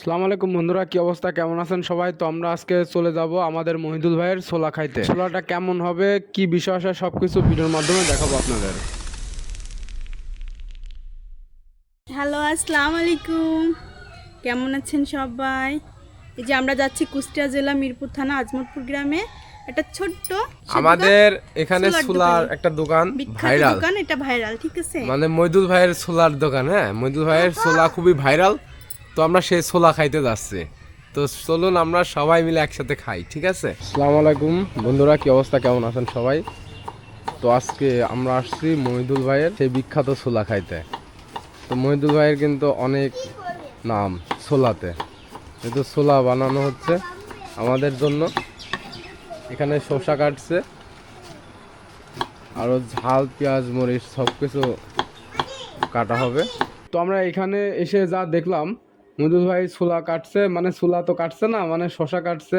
সালাম আলাইকুম বন্ধুরা কি অবস্থা? কেমন আছেন সবাই? তো আমরা আজকে চলে যাব আমাদের মহিদুল ভাইয়ের ছোলা খাইতে। ছোলাটা কেমন হবে কি বিষয় আছে সব কিছু ভিডিওর মাধ্যমে দেখাবো আপনাদের। হ্যালো আসসালামু আলাইকুম। কেমন আছেন সবাই? এই যে আমরা যাচ্ছি কুষ্টিয়া জেলা মিরপুর থানা আজমতপুর গ্রামে। একটা ছোট্ট আমাদের এখানে ছোলার একটা দোকান ভাইরাল। দোকান এটা ভাইরাল ঠিক আছে? মানে মইদুল ভাইয়ের ছোলার দোকান হ্যাঁ? মইদুল ভাইয়ের ছোলা খুবই ভাইরাল। তো আমরা সেই ছোলা খাইতে যাচ্ছি। তো চলুন আমরা সবাই মিলে একসাথে খাই, ঠিক আছে? আসসালামু আলাইকুম। বন্ধুরা, কি অবস্থা? কেমন আছেন সবাই? তো আজকে আমরা আসছি মহিদুল ভাইয়ের সেই বিখ্যাত ছোলা খাইতে। তো মহিদুল ভাইয়ের কিন্তু অনেক নাম, ছোলাতে। কিন্তু ছোলা বানানো হচ্ছে আমাদের জন্য। এখানে শসা কাটছে, আরও ঝাল, পেঁয়াজ, মরিচ সব কিছু কাটা হবে। তো আমরা এখানে এসে যা দেখলাম মধুর ভাই ছোলা কাটছে মানে ছোলা তো কাটছে না মানে শশা কাটছে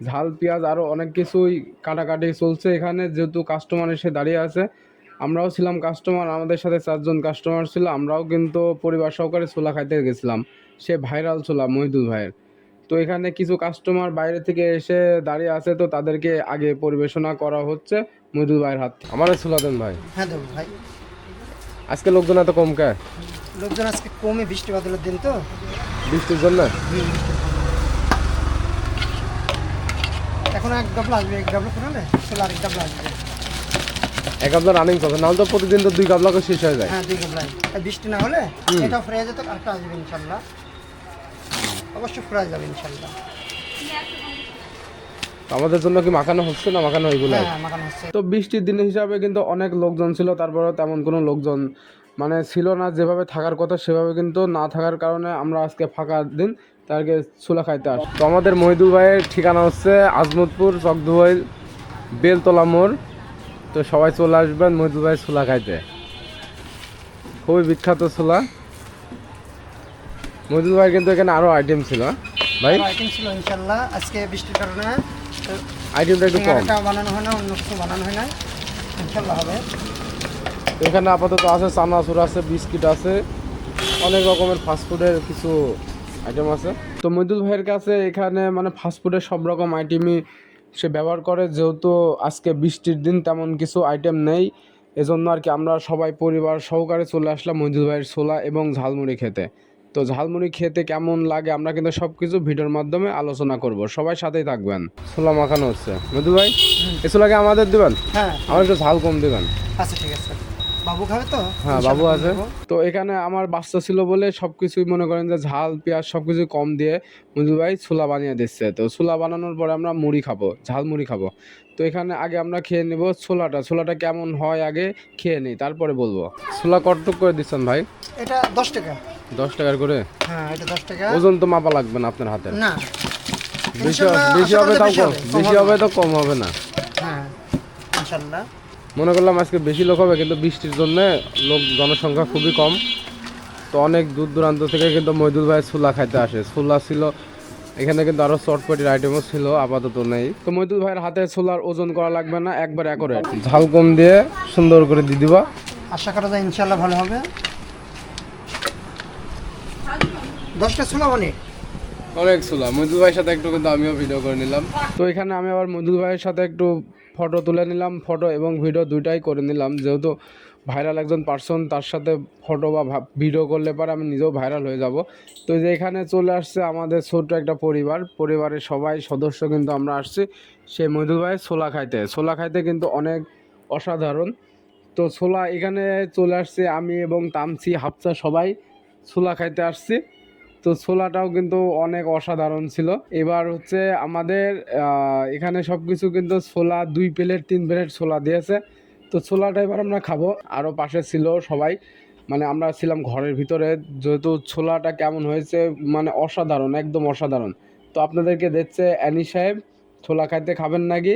ঝাল পেঁয়াজ আরও অনেক কিছুই কাটাকাটি চলছে এখানে যেহেতু কাস্টমার এসে দাঁড়িয়ে আছে। আমরাও ছিলাম কাস্টমার আমাদের সাথে চারজন কাস্টমার ছিল আমরাও কিন্তু পরিবার সহকারে ছোলা খাইতে গেছিলাম সে ভাইরাল ছোলা মহিদুল ভাইয়ের। তো এখানে কিছু কাস্টমার বাইরে থেকে এসে দাঁড়িয়ে আছে তো তাদেরকে আগে পরিবেশনা করা হচ্ছে মহিদুল ভাইয়ের হাত আমারও ছোলা দেন ভাই। হ্যাঁ ভাই। আজকে লোকজন এত কম কে? লোকজন আজকে কমে বৃষ্টি বাদলের দিন তো। বৃষ্টির জন্য? এখন এক ডাবলা আসবে এক ডাবলা পুরালে চলে আরেক ডাবলা আসবে। এক গাবলা রানিং করবে নাহলে তো প্রতিদিন তো দুই গাবলা করে শেষ হয়ে যায়। হ্যাঁ দুই আর বৃষ্টি না হলে এটা ফ্রে যেত আরেকটা আসবে ইনশাল্লাহ। অবশ্যই ফ্রে যাবে ইনশাল্লাহ। আমাদের জন্য কি মাখানো হচ্ছে না মাখানো ওইগুলো হ্যাঁ তো বৃষ্টির দিন হিসাবে কিন্তু অনেক লোকজন ছিল তারপরেও তেমন কোনো লোকজন মানে ছিল না যেভাবে থাকার কথা সেভাবে কিন্তু না থাকার কারণে আমরা আজকে ফাঁকা দিন তারকে ছোলা খাইতে আস। তো আমাদের মহিদুল ভাইয়ের ঠিকানা হচ্ছে আজমতপুর চকদুয়াইল বেলতলা মোড়। তো সবাই চলে আসবেন মহিদুল ভাইয়ের ছোলা খাইতে। খুবই বিখ্যাত ছোলা মহিদুল ভাই কিন্তু এখানে আরও আইটেম ছিল হ্যাঁ? ভাই? আইটেম ছিল ইনশাল্লাহ আজকে বৃষ্টির কারণে আইটেমটা একটু কম। বানানো হয় না অন্য কিছু বানানো হয় না। ইনশাল্লাহ হবে। এখানে আপাতত আছে চানাচুর আছে বিস্কিট আছে অনেক রকমের ফাস্টফুডের কিছু আইটেম আছে। তো মইদুল ভাইয়ের কাছে এখানে মানে ফাস্টফুডের সব রকম আইটেমই সে ব্যবহার করে যেহেতু আজকে বৃষ্টির দিন তেমন কিছু আইটেম নেই। এজন্য আর কি আমরা সবাই পরিবার সহকারে চলে আসলাম মইদুল ভাইয়ের ছোলা এবং ঝালমুড়ি খেতে। তো ঝালমুড়ি খেতে কেমন লাগে আমরা কিন্তু সব কিছু ভিডিওর মাধ্যমে আলোচনা করব। সবাই সাথেই থাকবেন। ছোলা মাখানো হচ্ছে। মইদুল ভাই এই ছোলাকে আমাদের দিবেন? হ্যাঁ। আমার একটু ঝাল কম দিবেন। আচ্ছা ঠিক আছে। বাবু খাবে তো? হ্যাঁ বাবু আছে। তো এখানে আমার বাচ্চা ছিল বলে সবকিছুই মনে করেন যে ঝাল পেঁয়াজ সবকিছু কম দিয়ে মঞ্জু ভাই ছোলা বানিয়ে দিচ্ছে। তো ছোলা বানানোর পরে আমরা মুড়ি খাব ঝাল মুড়ি খাব। তো এখানে আগে আমরা খেয়ে নেব ছোলাটা। ছোলাটা কেমন হয় আগে খেয়ে নিই তারপরে বলব। ছোলা কটটুক করে দিচ্ছেন ভাই? এটা দশ টাকা। দশ টাকার করে? হ্যাঁ এটা দশ টাকা। ওজন তো মাপা লাগবে না আপনার হাতে। না। বেশি হবে তাও কম। বেশি হবে। তো কম হবে না। হ্যাঁ ইনশাল্লাহ। মনে করলাম আজকে বেশি লোক হবে কিন্তু বৃষ্টির জন্য লোক জনসংখ্যা খুবই কম। তো অনেক দূর দূরান্ত থেকে কিন্তু মইদুল ভাই ছোলা খাইতে আসে। ছোলা ছিল এখানে কিন্তু আরও চটপটির আইটেমও ছিল আপাতত নেই। তো মইদুল ভাইয়ের হাতে ছোলার ওজন করা লাগবে না একবার একরে ঝাল কম দিয়ে সুন্দর করে দিয়ে দিবা। আশা করা যায় ইনশাল্লাহ ভালো হবে। দশটা ছোলা অনেক অনেক ছোলা। মইদুল ভাইয়ের সাথে একটু কিন্তু আমিও ভিডিও করে নিলাম। তো এখানে আমি আবার মইদুল ভাইয়ের সাথে একটু ফটো তুলে নিলাম, ফটো এবং ভিডিও দুইটাই করে নিলাম। যেহেতু ভাইরাল একজন পার্সন তার সাথে ফটো বা ভিডিও করলে পরে আমি নিজেও ভাইরাল হয়ে যাব। তো এই যে এখানে চলে আসছে আমাদের ছোট্ট একটা পরিবার। পরিবারের সবাই সদস্য কিন্তু আমরা আসছি। সেই মইদুল ভাইয়ের ছোলা খাইতে। ছোলা খাইতে কিন্তু অনেক অসাধারণ। তো ছোলা এখানে চলে আসছে আমি এবং তামসি হাফসা সবাই ছোলা খাইতে আসছি। তো ছোলাটাও কিন্তু অনেক অসাধারণ ছিল। এবার হচ্ছে আমাদের এখানে সব কিছু কিন্তু ছোলা, দুই প্লেট, তিন প্লেট ছোলা দিয়েছে। তো ছোলাটা এবার আমরা খাব। আরও পাশে ছিল সবাই। মানে আমরা ছিলাম ঘরের ভিতরে। যেহেতু ছোলাটা কেমন হয়েছে মানে অসাধারণ, একদম অসাধারণ। তো আপনাদেরকে দেখছে অ্যানি সাহেব, ছোলা খাইতে খাবেন নাকি?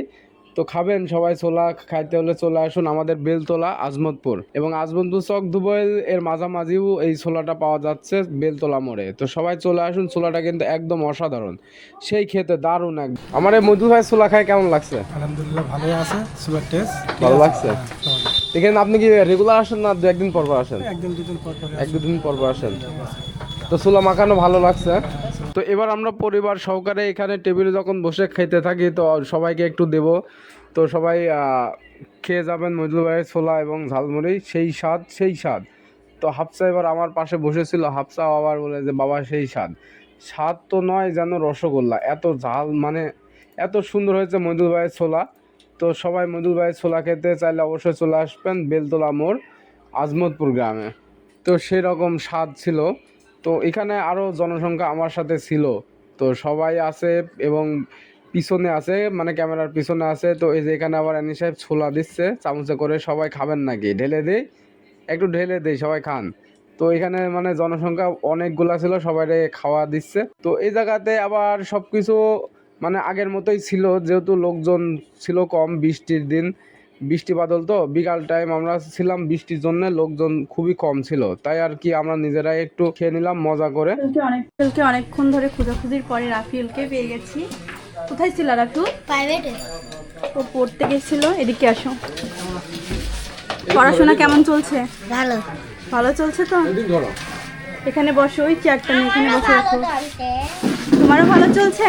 তো খাবেন সবাই ছোলা খাইতে হলে চলে আসুন আমাদের বেলতলা আজমতপুর। এবং আজমতপুর চক দুবইল এর মাঝামাঝিও এই ছোলাটা পাওয়া যাচ্ছে বেলতলা মোড়ে। তো সবাই চলে আসুন ছোলাটা কিন্তু একদম অসাধারণ। সেই খেতে দারুণ এক আমার এই মধু ভাই ছোলা খায় কেমন লাগছে? আলহামদুলিল্লাহ ভালোই আছে সুগার টেস্ট ভালো লাগছে? এখানে আপনি কি রেগুলার আসেন না দু একদিন পর পর আসেন? একদম দুদিন পর পরে এক দুদিন পর পর আসেন। তো ছোলা মাখানো ভালো লাগছে? তো এবার আমরা পরিবার সহকারে এখানে টেবিলে যখন বসে খেতে থাকি, তো সবাইকে একটু দেব। তো সবাই খেয়ে যাবেন মজুল ভাইয়ের ছোলা এবং ঝালমুড়ি, সেই স্বাদ সেই স্বাদ। তো হাফসা এবার আমার পাশে বসেছিল, হাফসা আবার বলে যে, বাবা, সেই স্বাদ। স্বাদ তো নয় যেন রসগোল্লা। এত ঝাল মানে এত সুন্দর হয়েছে মজুল ভাইয়ের ছোলা। তো সবাই মজুল ভাইয়ের ছোলা খেতে চাইলে অবশ্যই চলে আসবেন বেলতলা মোড়, আজমতপুর গ্রামে। তো সেরকম স্বাদ ছিল। তো এখানে আরও জনসংখ্যা আমার সাথে ছিল। তো সবাই আছে এবং পিছনে আছে মানে ক্যামেরার পিছনে আছে। তো এই যে এখানে আবার অ্যানি সাহেব ছোলা দিচ্ছে, চামচে করে সবাই খাবেন নাকি? ঢেলে দেই? একটু ঢেলে দেই, সবাই খান। তো এখানে মানে জনসংখ্যা অনেকগুলা ছিল সবাই খাওয়া দিচ্ছে। তো এই জায়গাতে আবার সব কিছু মানে আগের মতোই ছিল, যেহেতু লোকজন ছিল কম বৃষ্টির দিন। বৃষ্টি বাদল তো বিকাল টাইম আমরা ছিলাম বৃষ্টির জন্য লোকজন খুবই কম ছিল। তাই আর কি আমরা নিজেরাই একটু খেয়ে নিলাম মজা করে। অনেক অনেকক্ষণ ধরে খোঁজাখুঁজির পরে রাফিউলকে পেয়ে গেছি। কোথায় ছিল রাফিউল প্রাইভেটে ও পড়তে গেছিল এদিকে আসো। পড়াশোনা কেমন চলছে? ভালো। ভালো চলছে তো? এখানে বসো ওই চেয়ারটা নিয়ে এখানে বসে রাখো। তোমারও ভালো চলছে?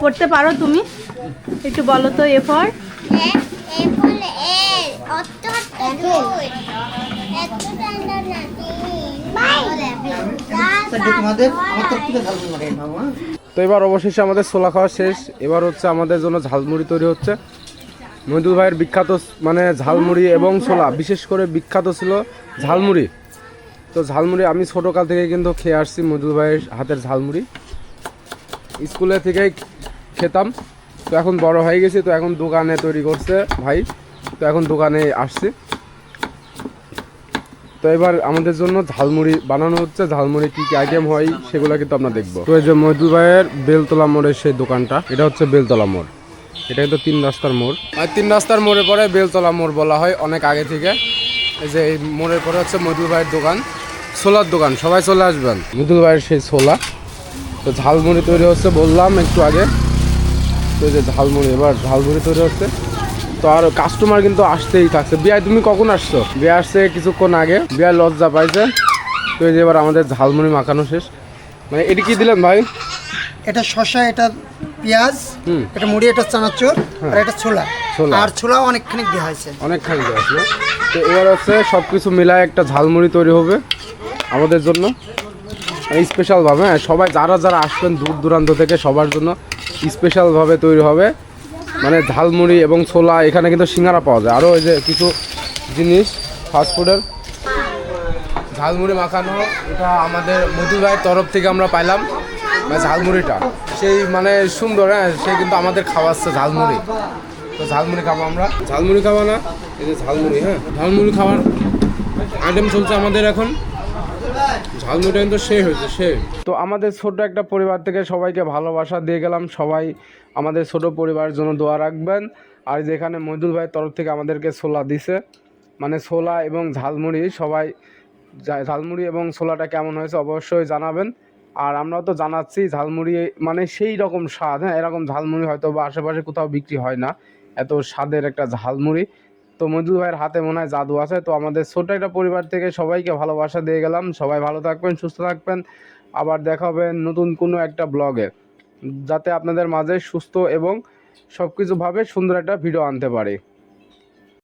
পড়তে পারো তুমি? একটু বলো তো এ ফর স্যার তোমাদের আমার তরফ থেকে ঝালমুড়ি পাঠিয়ে বাবু হ্যাঁ তো এবার অবশেষে আমাদের ছোলা খাওয়া শেষ। এবার হচ্ছে আমাদের জন্য ঝালমুড়ি তৈরি হচ্ছে। মহিদুল ভাইয়ের বিখ্যাত মানে ঝালমুড়ি এবং ছোলা, বিশেষ করে বিখ্যাত ছিল ঝালমুড়ি। তো ঝালমুড়ি আমি ছোটোকাল থেকে কিন্তু খেয়ে আসছি মহিদুল ভাইয়ের হাতের ঝালমুড়ি। স্কুলে থেকেই খেতাম। তো এখন বড় হয়ে গেছি, তো এখন দোকানে তৈরি করছে ভাই। তো এখন দোকানে আসছি। তো এবার আমাদের জন্য ঝালমুড়ি বানানো হচ্ছে। ঝালমুড়ি কি কি আইটেম হয় সেগুলো কিন্তু আমরা দেখব। তো এই যে মহিদুল ভাইয়ের বেলতলা মোড়ের সেই দোকানটা, এটা হচ্ছে বেলতলা মোড়। এটা কিন্তু তিন রাস্তার মোড়। আর তিন রাস্তার মোড়ে পরে বেলতলা মোড় বলা হয় অনেক আগে থেকে। এই যে এই মোড়ের পরে হচ্ছে মহিদুল ভাইয়ের দোকান, ছোলার দোকান, সবাই চলে আসবেন। মহিদুল ভাইয়ের সেই ছোলা। তো ঝালমুড়ি তৈরি হচ্ছে বললাম একটু আগে। তো এই যে ঝালমুড়ি, এবার ঝালমুড়ি তৈরি হচ্ছে। তো আর কাস্টমার কিন্তু আসতেই থাকছে। বিয়ায় তুমি কখন আসছো? বিয়ে আসছে কিছুক্ষণ আগে। বিয়ায় লজ্জা পাইছে। তো এই যে এবার আমাদের ঝালমুড়ি মাখানো শেষ। মানে এটি কি দিলেন ভাই? এটা শসা এটা পেঁয়াজ। এটা মুড়ি এটা চানাচুর আর এটা ছোলা। আর ছোলা অনেকখানি দেওয়া হয়েছে। অনেকখানি দেওয়া আসলো তো এবার হচ্ছে সব কিছু মিলায় একটা ঝালমুড়ি তৈরি হবে আমাদের জন্য। স্পেশালভাবে হ্যাঁ সবাই যারা যারা আসবেন দূর দূরান্ত থেকে সবার জন্য স্পেশালভাবে তৈরি হবে। মানে ঝালমুড়ি এবং ছোলা, এখানে কিন্তু সিঙ্গারা পাওয়া যায়। আরও ওই যে কিছু জিনিস ফাস্টফুডের ঝালমুড়ি মাখানো, এটা আমাদের মধু ভাইয়ের তরফ থেকে আমরা পাইলাম মানে ঝালমুড়িটা। সেই মানে সুন্দর হ্যাঁ সে কিন্তু আমাদের খাওয়াচ্ছে ঝালমুড়ি। তো ঝালমুড়ি খাব আমরা। ঝালমুড়ি খাব না? এই যে ঝালমুড়ি হ্যাঁ। ঝালমুড়ি খাওয়ার আইটেম চলছে আমাদের এখন। ঝালমুড়িটা সে হয়েছে সে তো আমাদের ছোট একটা পরিবার থেকে সবাইকে ভালোবাসা দিয়ে গেলাম। সবাই আমাদের ছোট পরিবারের জন্য দোয়া রাখবেন। আর যেখানে মহিদুল ভাইয়ের তরফ থেকে আমাদেরকে ছোলা দিছে মানে ছোলা এবং ঝালমুড়ি, সবাই ঝালমুড়ি এবং ছোলাটা কেমন হয়েছে অবশ্যই জানাবেন। আর আমরাও তো জানাচ্ছি, ঝালমুড়ি মানে সেই রকম স্বাদ হ্যাঁ এরকম ঝালমুড়ি হয়তো বা আশেপাশে কোথাও বিক্রি হয় না। এত স্বাদের একটা ঝালমুড়ি। তো মজু ভাইয়ের হাতে মনে হয় জাদু আছে। তো আমাদের ছোট একটা পরিবার থেকে সবাইকে ভালোবাসা দিয়ে গেলাম। সবাই ভালো থাকবেন, সুস্থ থাকবেন। আবার দেখা হবে নতুন কোনো একটা ব্লগে। যাতে আপনাদের মাঝে সুস্থ এবং সব কিছুভাবে সুন্দর একটা ভিডিও আনতে পারি।